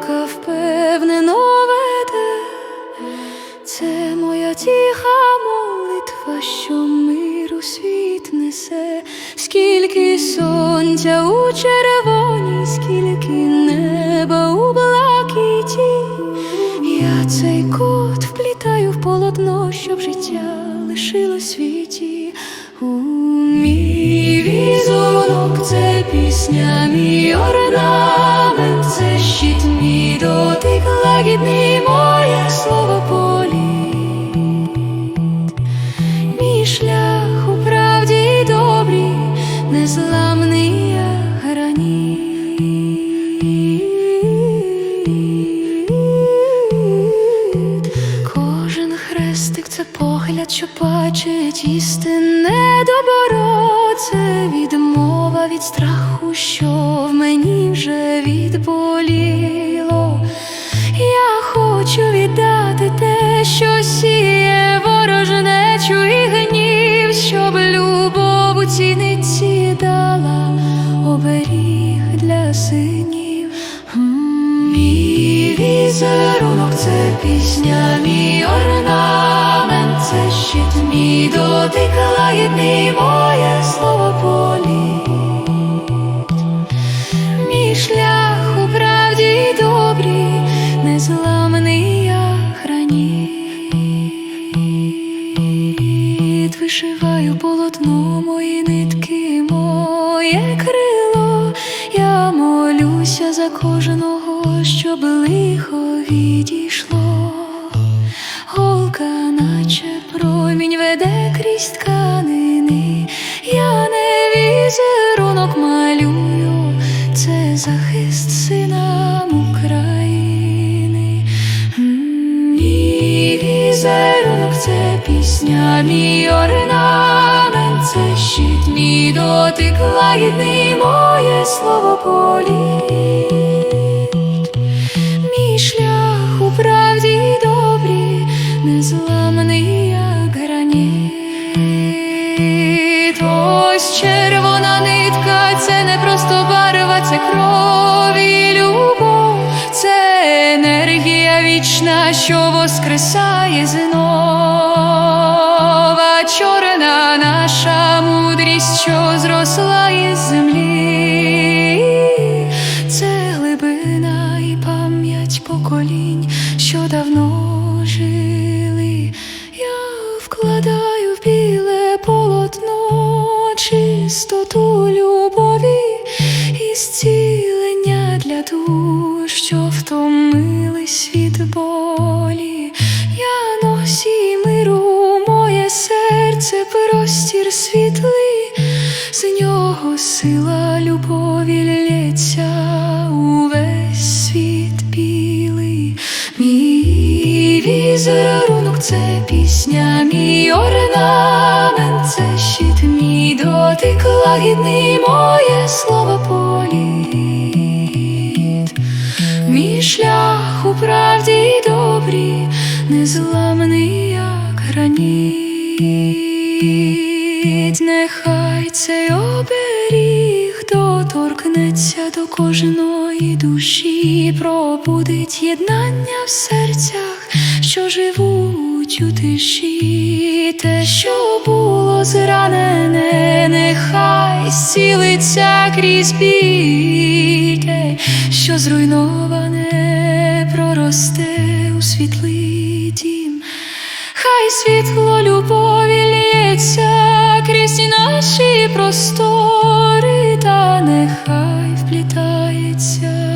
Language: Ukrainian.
рука впевнено веде, це моя тиха молитва, що миру світ несе, скільки сонця у червоній, скільки неба у блакиті. Я цей кот вплітаю в полотно, щоб життя лишило світі. У мій візунок це пісня, мій орнамент, це щит, мій дотик лагідний, це погляд, що бачить істинне добро, це відмова від страху, що в мені вже відболіло. Я хочу віддати те, що сіє ворожнечу і гнів, щоб любов у цій нитці дала оберіг для синів. Мій візерунок це пісня, мій орнамент, щит, мій дотик лагідний, моє слово політ. Мій шлях у правді й добрі, незламний як граніт. Вишиваю полотно мої нитки, моє крило. Я молюся за кожного, щоб лихо відійшло. Голка, промінь веде крізь тканини. Я не візерунок малюю, це захист синам України. Мій візерунок це пісня, мій орнамент, це щит, мій дотик лагідний, моє слово політ. Це любов, це енергія вічна, що воскресає знова. Чорна наша мудрість, що зросла із землі. Це глибина і пам'ять поколінь, що давно серце простір світлий, з нього сила любові лється увесь світ білий. Мій візерунок це пісня, мій орнамент, це щит, мій дотик лагідний, моє слово політ. Мій шлях у правді й добрі, незламний як граніт. Доторкнеться до кожної душі, пробудить єднання в серцях, що живуть у тиші, те, що було зранене, нехай зцілиться крізь біль, що зруйноване, проросте у світлий дім. Хай світло любові лється крізь наші простори, та нехай вплітається